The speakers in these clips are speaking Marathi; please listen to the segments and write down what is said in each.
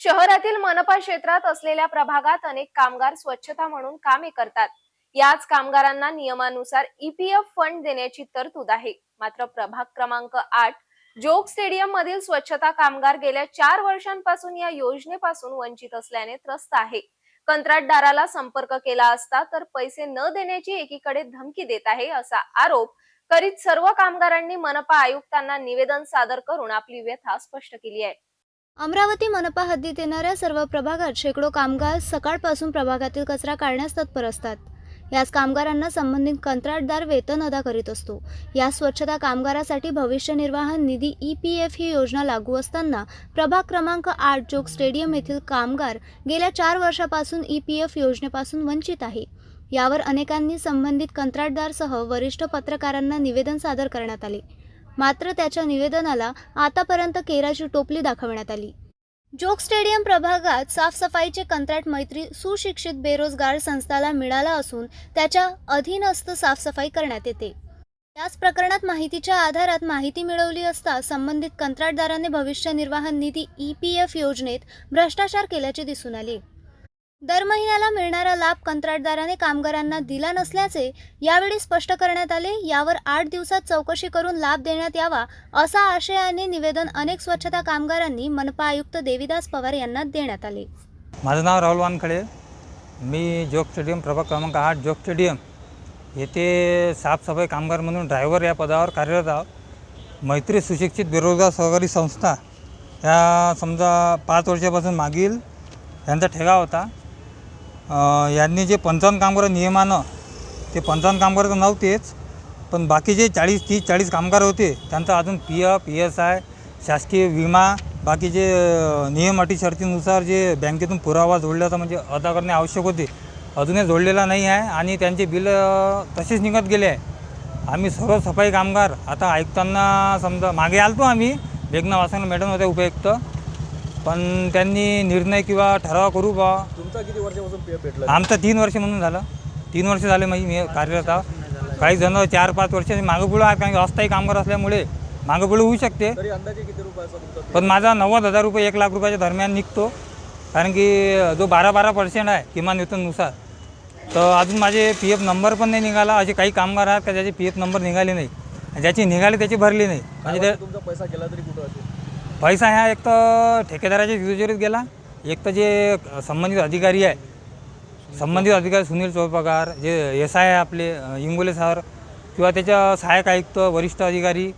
शहरातील मनपा क्षेत्रात असलेल्या प्रभागात अनेक कामगार स्वच्छता म्हणून कामे करतात. याच कामगारांना नियमानुसार ईपीएफ फंड देण्याची तरतूद आहे. मात्र प्रभाग क्रमांक आठ जोग स्टेडियम मधील स्वच्छता कामगार गेल्या चार वर्षांपासून या योजनेपासून वंचित असल्याने त्रस्त आहे. कंत्राटदाराला संपर्क केला असता तर पैसे न देण्याची एकीकडे धमकी देत आहे असा आरोप करीत सर्व कामगारांनी मनपा आयुक्तांना निवेदन सादर करून आपली व्यथा स्पष्ट केली आहे. अमरावती मनपा हद्दीत येणाऱ्या सर्व प्रभागात शेकडो कामगार सकाळपासून प्रभागातील कचरा काढण्यास तत्पर असतात. याच कामगारांना संबंधित कंत्राटदार वेतन अदा करीत असतो. या स्वच्छता कामगारासाठी भविष्य निर्वाह निधी ई पी एफ ही योजना लागू असताना प्रभाग क्रमांक आठ जोग स्टेडियम येथील कामगार गेल्या चार वर्षापासून ई पी एफ योजनेपासून वंचित आहे. यावर अनेकांनी संबंधित कंत्राटदारसह वरिष्ठ पत्रकारांना निवेदन सादर करण्यात आले. मात्र त्याच्या निवेदनाला आतापर्यंत केराची टोपली दाखवण्यात आली. जोग स्टेडियम प्रभागात साफसफाईचे कंत्राट मैत्री सुशिक्षित बेरोजगार संस्थाला मिळाला असून त्याच्या अधीनस्थ साफसफाई करण्यात येते. याच प्रकरणात माहितीच्या आधारात माहिती मिळवली असता संबंधित कंत्राटदाराने भविष्य निर्वाह निधी ई पी एफ योजनेत भ्रष्टाचार केल्याचे दिसून आले. दर महिन्याला मिळणारा लाभ कंत्राटदाराने कामगारांना दिला नसल्याचे यावेळी स्पष्ट करण्यात आले. यावर आठ दिवसात चौकशी करून लाभ देण्यात यावा असा आशयाने निवेदन अनेक स्वच्छता कामगारांनी मनपा आयुक्त देविदास पवार यांना देण्यात आले. माझं नाव राहुल वानखडे. मी जोग स्टेडियम प्रभाग क्रमांक आठ जोग स्टेडियम येथे साफसफाई कामगार म्हणून ड्रायव्हर या पदावर कार्यरत आहोत. मैत्री सुशिक्षित बेरोजगार सहकारी संस्था या समजा पाच वर्षापासून मागील यांचा ठेगा होता. यांनी जे पंचावन्न कामगार नियमानं ते पंचावन्न कामगार तर नव्हतेच पण बाकीचे चाळीस तीस चाळीस कामगार होते त्यांचा अजून P F P S I शासकीय विमा बाकीचे नियम अटी शर्तीनुसार जे बँकेतून पुरावा जोडला म्हणजे अदा करणे आवश्यक होते अजूनही जोडलेला नाही आहे आणि त्यांचे बिल तसेच निघत गेले आहे. आम्ही सर्व सफाई कामगार आता ऐकताना समजा मागे आलतो आम्ही मेघना वासन मॅडम होत्या उपयुक्त पण त्यांनी निर्णय किंवा ठराव करू बा. तुमचा किती वर्षापासून पी आमचं तीन वर्ष म्हणून झालं. तीन वर्ष झाले म्हणजे मी कार्यरत. आहो काही जण चार पाच वर्ष मागं पुढं आहेत कारण की अस्थायी कामगार असल्यामुळे मागं पुढं होऊ शकते. तरी अंदाजे किती रुपयाचा तुमचा पण माझा नव्वद हजार रुपये एक लाख रुपयाच्या दरम्यान निघतो. कारण की जो बारा बारा पर्सेंट आहे किमान वेतननुसार तर अजून माझे पी एफ नंबर पण नाही निघाला. असे काही कामगार आहेत का ज्याचे पी एफ नंबर निघाले नाही? आणि ज्याची निघाले त्याची भरली नाही. म्हणजे तुमचा पैसा गेला तरी कुठं असेल? पैसा ह्या एक तर ठेकेदाराच्या तिजोरीत गेला एक तर जे संबंधित अधिकारी आहे संबंधित अधिकारी सुनील चौपगार जे एस आय आहे आपले इंगोले सर किंवा त्याच्या सहाय्यक आयुक्त वरिष्ठ अधिकारी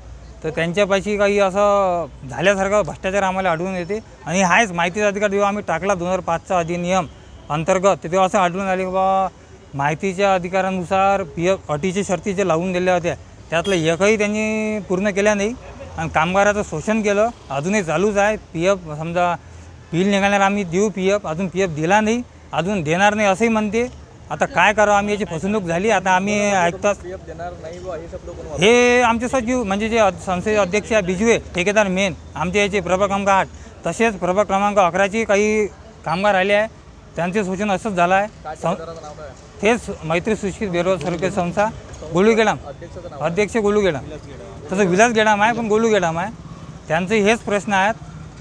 तर त्यांच्यापाशी काही असं झाल्यासारखं भ्रष्टाचार आम्हाला आढळून येते. आणि हाच माहितीचा अधिकार जेव्हा आम्ही टाकला दोन हजार पाचचा अधिनियम अंतर्गत तर तेव्हा असं आढळून आले की बा माहितीच्या अधिकारानुसार पी एफ अटीचे शर्ती जे लावून दिल्या होत्या. त्यातलं एकही त्यांनी पूर्ण केल्या नाही. आणि कामगाराचं शोषण केलं अजूनही चालूच आहे. पी एफ समजा बिल निघाल्यावर आम्ही देऊ पी एफ अजून पी एफ दिला नाही अजून देणार नाही असंही म्हणते. आता काय करावं आम्ही याची फसवणूक झाली आता आम्ही ऐकतात. हे आमचे सचिव म्हणजे जे संस्थेचे अध्यक्ष आहे बिजवे ठेकेदार मेन आमचे याचे प्रभाग क्रमांक आठ. तसेच प्रभाग क्रमांक अकराचे काही कामगार आले आहे. त्यांचे शोषण असंच झालं आहे. तेच मैत्री सुशिक्षित बेरोजगार संस्था. गोलू गेडाम. अध्यक्ष गोलू गेडाम. तसं विलास गेडाम आहे पण गोलू गेडाम आहे. त्यांचे हेच प्रश्न आहेत.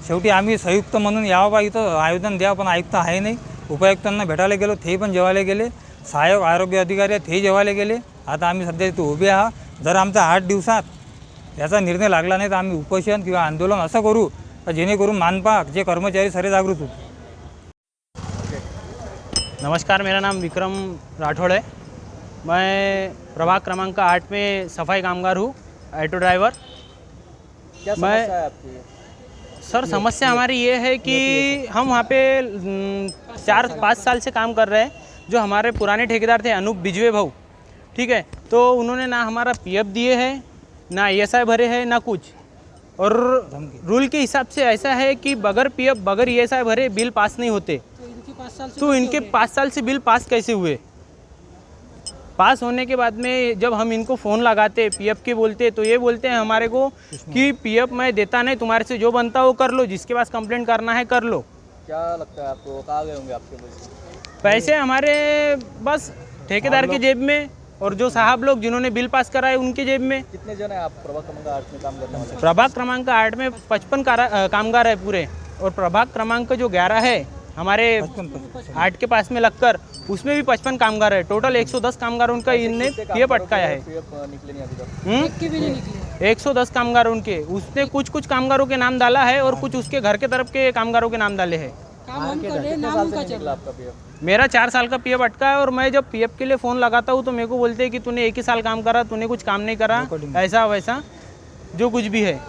शेवटी आम्ही संयुक्त म्हणून यावं बा इथं आयोजन द्या पण आयुक्त आहे नाही. उपायुक्तांना भेटायला गेलो ते पण जेवायला गेले. सहाय्यक आरोग्य अधिकारी आहेत ते जेवायला गेले. आता आम्ही सध्या इथे उभे आहात. जर आमचा आठ दिवसात याचा निर्णय लागला नाही तर आम्ही उपोषण किंवा आंदोलन असं करू जेणेकरून मानपाक जे कर्मचारी सारे जागृत होते नमस्कार मेरा नाम विक्रम राठौड़ है। मैं प्रभाग क्रमांक आठ में सफ़ाई कामगार हूँ ऑटो ड्राइवर क्या मैं- समस्या है आपकी? सर समस्या हमारी ये है कि हम वहाँ पे चार पाँच साल से काम कर रहे हैं जो हमारे पुराने ठेकेदार थे अनूप बिजवे भाऊ। ठीक है? तो उन्होंने ना हमारा पीएफ दिए हैं ना ईएसआई भरे हैं ना कुछ। और रूल के हिसाब से ऐसा है कि बगैर पीएफ बगैर ईएसआई भरे बिल पास नहीं होते। तो इनके पाँच साल से बिल पास कैसे हुए? पास होने के बाद में जब हम इनको फ़ोन लगाते पीएफ के बोलते तो ये बोलते हैं हमारे को कि पीएफ मैं देता नहीं तुम्हारे से जो बनता वो कर लो जिसके पास कंप्लेंट करना है कर लो। क्या लगता है आपको? कहाँ गए होंगे आपके पैसे पैसे हमारे बस ठेकेदार के जेब में और जो साहब लोग जिन्होंने बिल पास कराए उनके जेब में। कितने जन है आप? प्रभाग क्रमांक आठ में काम करने वाले? प्रभाग क्रमांक आठ में पचपन कामगार है पूरे। और प्रभाग क्रमांक जो ग्यारह है हमारे पचपन के पास में लगकर उसमें भी पचपन कामगार है। टोटल 110 कामगार उनका इनने पीएफ अटकाया है। एक सौ हम्म? 110 कामगार उनके। उसने कुछ कुछ कामगारों के नाम डाला है और कुछ उसके घर के तरफ़ के कामगारों के नाम डाले हैं। मेरा चार साल का पीएफ अटका है और मैं जब पीएफ के लिए फ़ोन लगाता हूँ तो मेरे को बोलते हैं कि तूने एक ही साल काम करा तूने कुछ काम नहीं करा ऐसा वैसा जो कुछ भी है।